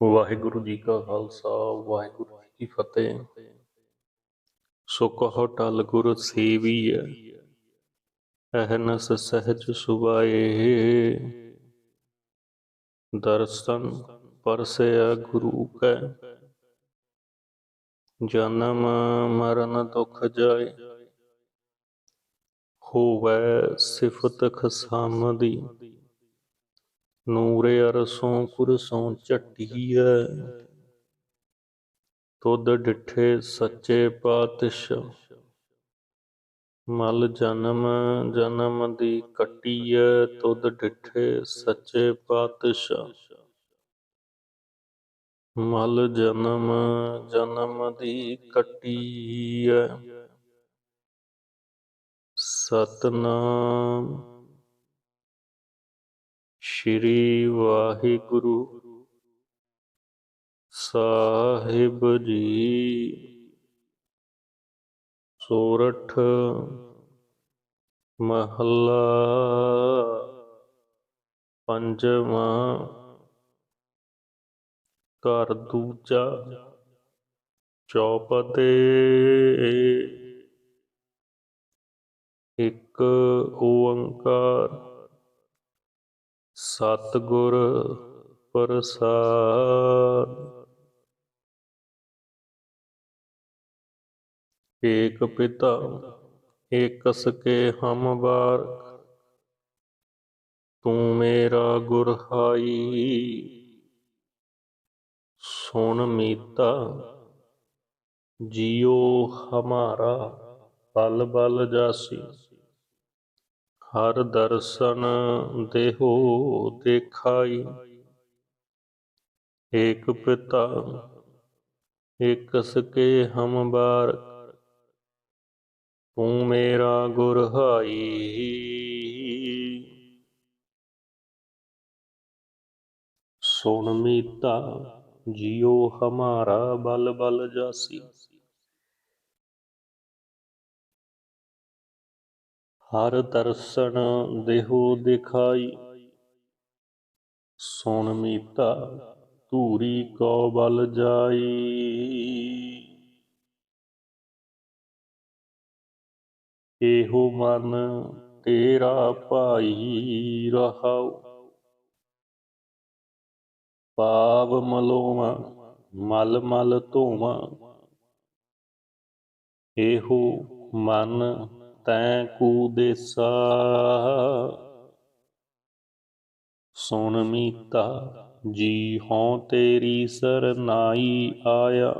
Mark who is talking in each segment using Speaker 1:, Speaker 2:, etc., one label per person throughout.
Speaker 1: ਵਾਹਿਗੁਰੂ ਜੀ ਕਾ ਖਾਲਸਾ, ਵਾਹਿਗੁਰੂ ਜੀ ਕੀ ਫਤਿਹ। ਸੋ ਕਹੋ ਟਲ ਗੁਰ ਸੇਵੀਐ ਅਹਨਸ ਸਹਿਜ ਸੁਭਾਏ। ਦਰਸ਼ਨ ਪਰਸਿਆ ਗੁਰੂ ਕੈ, ਜਨਮ ਮਰਨ ਦੁਖ ਜਾਏ। ਹੋਵੈ ਸਿਫਤ ਖਸਮ ਦੀ ਨੂਰੇ ਅਰਸੋਂ ਕੁਰਸੋਂ ਝਟੀਐ। ਤੁਧ ਡਿਠੇ ਸੱਚੇ ਪਾਤਸ਼ਾਹ। ਮਲ ਜਨਮ ਜਨਮ ਦੀ ਕਟੀਐ, ਤੁਧ ਡਿਠੇ ਸੱਚੇ ਪਾਤਸ਼ਾਹ। ਮਲ ਜਨਮ ਜਨਮ ਦੀ ਕਟੀਐ। ਸਤਨਾਮ ਸ਼੍ਰੀ ਵਾਹਿਗੁਰੂ ਸਾਹਿਬ ਜੀ ਸੋਰਠ ਮਹੱਲਾ ਪੰਜਵਾਂ ਘਰ ਦੂਜਾ ਚੌਪਦੇ ਇੱਕ ਓੰਕਾਰ ਸਤਿਗੁਰ ਪ੍ਰਸਾਦ। ਏਕ ਪਿਤਾ, ਏਕਸ ਕੇ ਹਮ ਬਾਰ ਤੂੰ ਮੇਰਾ ਗੁਰ ਹਾਈ। ਸੁਣ ਮੀਤਾ, ਜਿਉ ਹਮਾਰਾ ਪਲ ਬਲ ਜਾਸੀ। ਹਰ ਦਰਸ਼ਨ ਦੇਹੋ ਦੇਖਾਈ। ਏਕ ਪਿਤਾ, ਏਕਸ ਕੇ ਹਮ ਬਾਰ, ਤੂੰ ਮੇਰਾ ਗੁਰ ਹਾਈ। ਸੁਣ ਮੀਤਾ ਜਿਉ ਹਮਾਰਾ ਬਲ ਬਲ ਜਾਸੀ। ਹਰ ਦਰਸ਼ਨ ਦੇਹੋ ਦਿਖਾਈ। ਸੁਣ ਮੀਤਾ, ਧੂਰੀ ਕੋ ਬਲ ਜਾਈ। ਇਹੋ ਮਨ ਤੇਰਾ ਭਾਈ ਰਹਾਉ। ਪਾਵ ਮਲੋਵਾ, ਮਲ ਮਲ ਧੋਵਾ। ਇਹੋ ਮਨ ਤੈ ਕੂ ਦੇਸਾ ਸੁਣ ਮੀਤਾ, ਜੀ ਹਉ ਤੇਰੀ ਸਰਨਾਈ ਆਇਆ।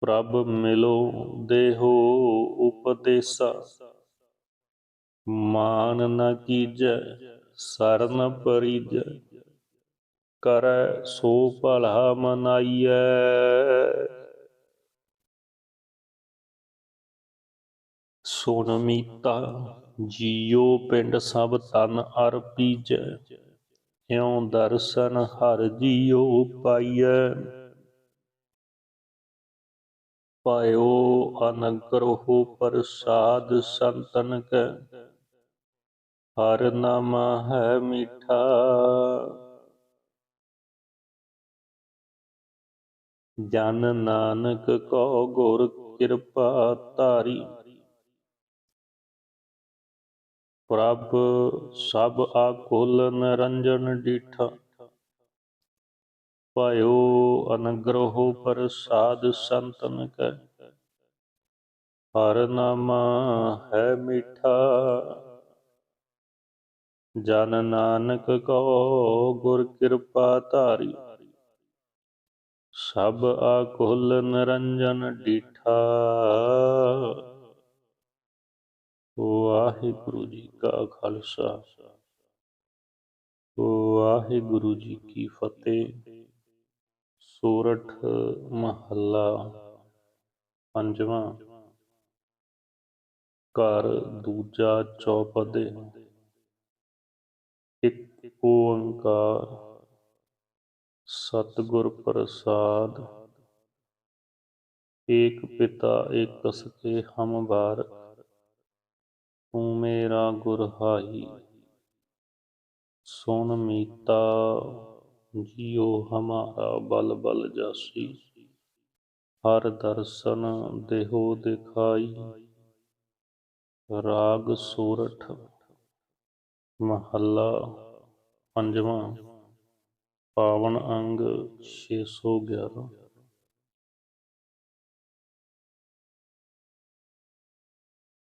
Speaker 1: ਪ੍ਰਭ ਮਿਲੋ ਦੇਹੋ ਉਪਦੇਸਾ। ਮਾਨ ਨ ਕੀਜੈ, ਸਰਨ ਪਰਿਜੈ। ਕਰੈ ਸੋ ਭਲਾ ਮਨਾਈਐ। ਸੁਣਮੀਤਾ ਜੀਉ ਪਿੰਡ ਸਭ ਤਨ ਅਰ ਪੀਜੈ ਇਉ ਦਰਸ਼ਨ ਹਰ ਜੀਉ ਪਾਈਐ? ਪਾਇਓ ਅਨਗਰਹੁ ਪ੍ਰਸਾਦ ਸੰਤਨ ਕੈ, ਹਰ ਨਾਮ ਹੈ ਮਿਠਾ। ਜਨ ਨਾਨਕ ਕੋ ਗੁਰ ਕਿਰਪਾ ਧਾਰੀ ਪ੍ਰਭ ਸਭ ਆਕੁਲ ਨਰੰਜਨ ਡੀਠਾ। ਪਾਇਓ ਅਨਗ੍ਰਹੋ ਪ੍ਰਸਾਦ ਸੰਤਨ ਕੈ। ਹਰ ਨਾਮ ਹੈ ਮਿਠਾ। ਜਨ ਨਾਨਕ ਕੋ ਗੁਰ ਕਿਰਪਾ ਧਾਰੀ। ਸਭ ਆਕੁਲ ਨਿਰੰਜਨ ਡੀਠਾ। ਵਾਹਿਗੁਰੂ ਜੀ ਕਾ ਖਾਲਸਾ। ਵਾਹਿਗੁਰੂ ਜੀ ਕੀ ਫਤਿਹ। ਸੂਰਠ ਮਹੱਲਾ ਪੰਜਵਾਂ। ਘਰ ਦੂਜਾ ਚੌਪਦੇ। ਇੱਕ ਓੰਕਾਰ। ਸਤਿਗੁਰ ਪ੍ਰਸਾਦ। ਏਕ ਪਿਤਾ ਏਕਸ ਕੇ ਹਮ ਬਾਰ ਤੂੰ ਮੇਰਾ ਗੁਰ ਹਾਈ। ਸੁਣ ਮੀਤਾ ਜਿਉ ਹਮਾਰਾ ਬਲ ਬਲ ਜਾਸੀ। ਹਰ ਦਰਸ਼ਨ ਦੇਹੋ ਦਿਖਾਈ। ਰਾਗ ਸੂਰਠ, ਮਹੱਲਾ ਪੰਜਵਾਂ। ਪਾਵਨ ਅੰਗ 611